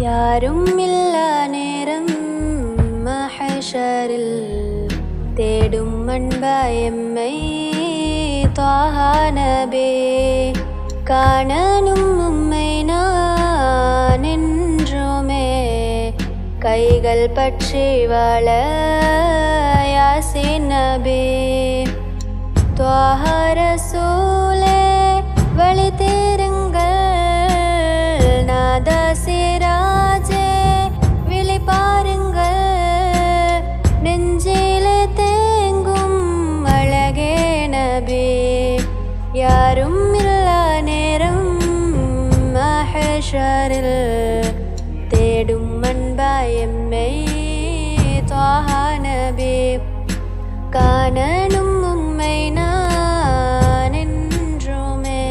யாரும் இல்லா நேரம் மஹஷரில் தேடும் அன்பா எம்மை துவாகானபே காணனும் உம்மை நான் என்றுமே. கைகள் பற்றி வாழ யாசின் நபி. மஹஷரில் தேடும் அன்பாயம்மை துவாஹா நபி காணனும் உம்மை நான் என்றுமே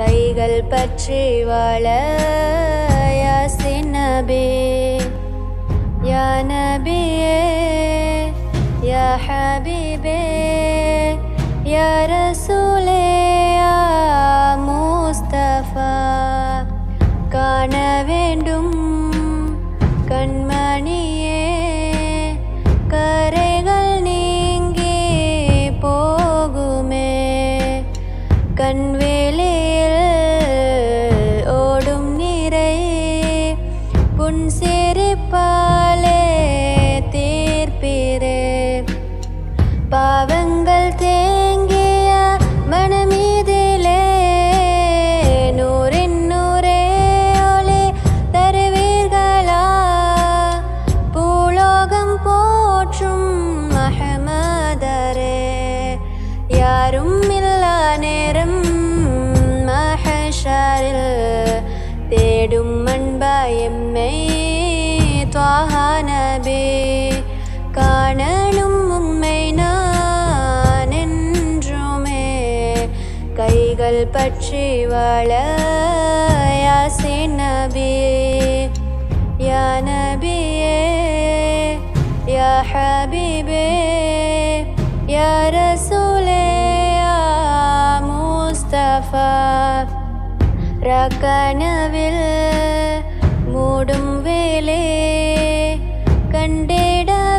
கைகள் பற்றி வாழ யாசின் நபி யா நபியே வேண்டும் யாரும் இல்லா நேரம். மஹஷாரில் தேடும் அன்பாயம்மை துவாஹா நபி. காணனும் உம்மை நான் என்றுமே. கைகள் பற்றி வாழ யாசின் நபி. யா நபியே யா ஹபீபே யா ரசூ முஸ்தபா ரகனவில் மூடும் வேலே கண்டிடவே